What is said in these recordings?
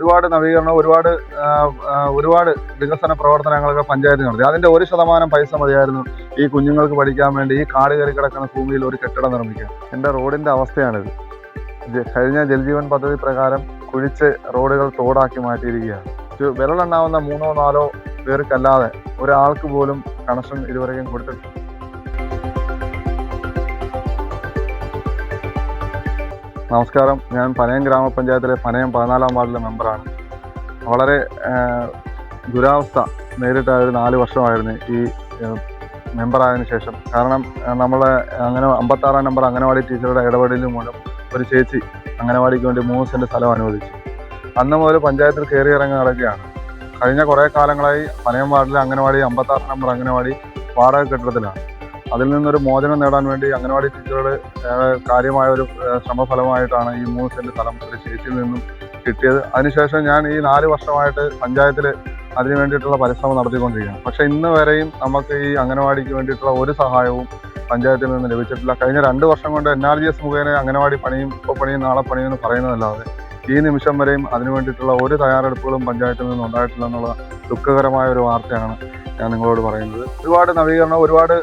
ഒരുപാട് നവീകരണം ഒരുപാട് ഒരുപാട് വികസന പ്രവർത്തനങ്ങളൊക്കെ പഞ്ചായത്ത് നടത്തി. അതിന്റെ ഒരു ശതമാനം പൈസ മതിയായിരുന്നു ഈ കുഞ്ഞുങ്ങൾക്ക് പഠിക്കാൻ വേണ്ടി ഈ കാട് കയറി കിടക്കുന്ന ഭൂമിയിൽ ഒരു കെട്ടിടം നിർമ്മിക്കാൻ. എന്റെ റോഡിന്റെ അവസ്ഥയാണിത്. കഴിഞ്ഞ ജൽജീവൻ പദ്ധതി പ്രകാരം കുഴിച്ച് റോഡുകൾ തോടാക്കി മാറ്റിയിരിക്കുകയാണ്. വിരലെണ്ണാവുന്ന മൂന്നോ നാലോ പേർക്കല്ലാതെ ഒരാൾക്ക് പോലും കണക്ഷൻ ഇതുവരെയും കൊടുത്തിട്ടില്ല. നമസ്കാരം. ഞാൻ പനയം ഗ്രാമപഞ്ചായത്തിലെ പനയം പതിനാലാം വാർഡിലെ മെമ്പറാണ്. വളരെ ദുരാവസ്ഥ നേരിട്ട ഒരു നാല് വർഷമായിരുന്നു ഈ മെമ്പറായതിനു ശേഷം. കാരണം നമ്മൾ അങ്ങനെ അമ്പത്താറാം നമ്പർ അംഗനവാടി ടീച്ചറുടെ ഇടപെടലിൽ മൂലം ഒരു ചേച്ചി അംഗനവാടിക്ക് വേണ്ടി മൂന്ന് സെന്റ് സ്ഥലം അനുവദിച്ചു. അന്ന് മുതൽ പഞ്ചായത്തിൽ കയറി ഇറങ്ങി നടക്കുകയാണ് കഴിഞ്ഞ കുറേ കാലങ്ങളായി പനയം വാർഡിലെ അംഗനവാടി അമ്പത്താറ് നമ്പർ അംഗനവാടി വാടക കെട്ടിടത്തിലാണ്. അതിൽ നിന്നൊരു മോചനം നേടാൻ വേണ്ടി അംഗനവാടി ടീച്ചറുടെ കാര്യമായ ഒരു ശ്രമഫലമായിട്ടാണ് ഈ മൂന്ന് സെന്റ് സ്ഥലം ഒരു ചേച്ചിയിൽ നിന്നും കിട്ടിയത്. അതിനുശേഷം ഞാൻ ഈ നാല് വർഷമായിട്ട് പഞ്ചായത്തിൽ അതിനു വേണ്ടിയിട്ടുള്ള പരിശ്രമം നടത്തിക്കൊണ്ടിരിക്കുകയാണ്. പക്ഷേ ഇന്ന് വരെയും നമുക്ക് ഈ അംഗനവാടിക്ക് വേണ്ടിയിട്ടുള്ള ഒരു സഹായവും പഞ്ചായത്തിൽ നിന്ന് ലഭിച്ചിട്ടില്ല. കഴിഞ്ഞ രണ്ട് വർഷം കൊണ്ട് എൻ ആർ ജി എസ് മുഖേന അംഗനവാടി പണിയും ഇപ്പോൾ പണിയും നാളെ പണിയും എന്ന് പറയുന്നതല്ലാതെ ഈ നിമിഷം വരെയും അതിനു വേണ്ടിയിട്ടുള്ള ഒരു തയ്യാറെടുപ്പുകളും പഞ്ചായത്തിൽ നിന്ന് ഉണ്ടായിട്ടില്ല എന്നുള്ള ദുഃഖകരമായ ഒരു വാർത്തയാണ് ഞാൻ നിങ്ങളോട് പറയുന്നത്. ഒരുപാട് നവീകരണം ഒരുപാട്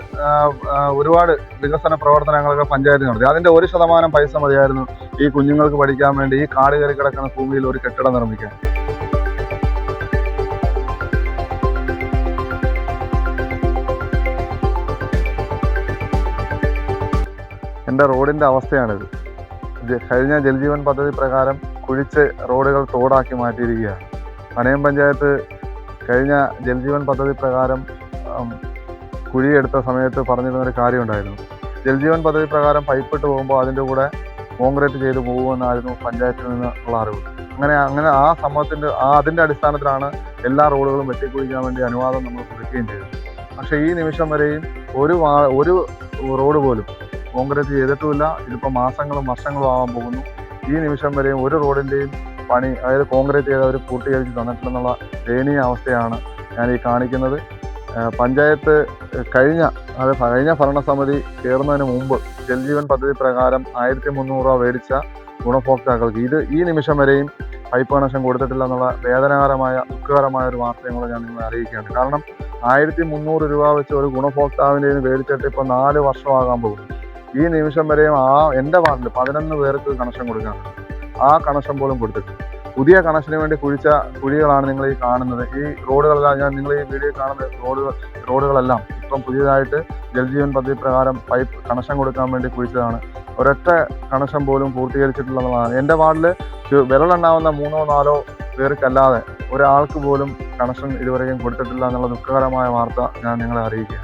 ഒരുപാട് വികസന പ്രവർത്തനങ്ങളൊക്കെ പഞ്ചായത്ത് നടത്തി. അതിന്റെ ഒരു ശതമാനം പൈസ മതിയായിരുന്നു ഈ കുഞ്ഞുങ്ങൾക്ക് പഠിക്കാൻ വേണ്ടി ഈ കാട് കയറി കിടക്കുന്ന ഭൂമിയിൽ ഒരു കെട്ടിടം നിർമ്മിക്കാൻ. എന്റെ റോഡിന്റെ അവസ്ഥയാണിത്. കഴിഞ്ഞ ജൽജീവൻ പദ്ധതി പ്രകാരം കുഴിച്ച് റോഡുകൾ തോടാക്കി മാറ്റിയിരിക്കുകയാണ്. പനയം പഞ്ചായത്ത് കഴിഞ്ഞ ജൽജീവൻ പദ്ധതി പ്രകാരം കുഴിയെടുത്ത സമയത്ത് പറഞ്ഞിരുന്ന ഒരു കാര്യമുണ്ടായിരുന്നു. ജൽജീവൻ പദ്ധതി പ്രകാരം പൈപ്പിട്ട് പോകുമ്പോൾ അതിന്റെ കൂടെ കോൺക്രീറ്റ് ചെയ്ത് പോകുമെന്നായിരുന്നു പഞ്ചായത്തിൽ നിന്ന് ഉള്ള അറിവ്. അങ്ങനെ അങ്ങനെ ആ സംഭവത്തിന്റെ ആ അതിന്റെ അടിസ്ഥാനത്തിലാണ് എല്ലാ റോഡുകളും വെട്ടിക്കുഴിക്കാൻ വേണ്ടി അനുവാദം നമ്മൾ കൊടുക്കുകയും ചെയ്തത്. പക്ഷേ ഈ നിമിഷം വരെയും ഒരു ഒരു റോഡ് പോലും കോൺക്രീറ്റ് ചെയ്തിട്ടുമില്ല. ഇതിപ്പോൾ മാസങ്ങളും വർഷങ്ങളും ആവാൻ പോകുന്നു. ഈ നിമിഷം വരെയും ഒരു റോഡിന്റെയും പണി അതായത് കോൺക്രീറ്റ് ചെയ്ത് അവർ പൂർത്തീകരിച്ച് തന്നിട്ടുണ്ടെന്നുള്ള ദയനീയ അവസ്ഥയാണ് ഞാൻ ഈ കാണിക്കുന്നത്. പഞ്ചായത്ത് കഴിഞ്ഞ അത് കഴിഞ്ഞ ഭരണസമിതി ചേർന്നതിന് മുമ്പ് ജൽജീവൻ പദ്ധതി പ്രകാരം ആയിരത്തി മുന്നൂറ് രൂപ മേടിച്ച ഗുണഭോക്താക്കൾക്ക് ഇത് ഈ നിമിഷം വരെയും പൈപ്പ് കണക്ഷൻ കൊടുത്തിട്ടില്ല എന്നുള്ള വേദനാകരമായ ദുഃഖകരമായ ഒരു വാർത്തയും ഞാൻ നിങ്ങളെ അറിയിക്കുകയാണ്. കാരണം ആയിരത്തി മുന്നൂറ് രൂപ വെച്ച് ഒരു ഗുണഭോക്താവിന്റെ മേടിച്ചിട്ട് ഇപ്പോൾ നാല് വർഷമാകാൻ പോകുന്നു. ഈ നിമിഷം വരെയും ആ എന്റെ വാർഡിൽ പതിനൊന്ന് പേർക്ക് കണക്ഷൻ കൊടുക്കാനുണ്ട്. ആ കണക്ഷൻ പോലും കൊടുത്തിട്ടില്ല പുതിയ കണക്ഷന് വേണ്ടി കുഴിച്ച കുഴികളാണ് നിങ്ങൾ ഈ കാണുന്നത്. ഈ റോഡുകളെല്ലാം ഞാൻ നിങ്ങൾ ഈ വീഡിയോ കാണുന്ന റോഡുകൾ റോഡുകളെല്ലാം ഇപ്പം പുതിയതായിട്ട് ജൽജീവൻ പദ്ധതി പ്രകാരം പൈപ്പ് കണക്ഷൻ കൊടുക്കാൻ വേണ്ടി കുഴിച്ചതാണ്. ഒരൊറ്റ കണക്ഷൻ പോലും പൂർത്തീകരിച്ചിട്ടുള്ളതാണ്. എന്റെ വാർഡിൽ വിരളുണ്ടാവുന്ന മൂന്നോ നാലോ പേർക്കല്ലാതെ ഒരാൾക്ക് പോലും കണക്ഷൻ ഇതുവരെയും കൊടുത്തിട്ടില്ല എന്നുള്ള ദുഃഖകരമായ വാർത്ത ഞാൻ നിങ്ങളെ അറിയിക്കുക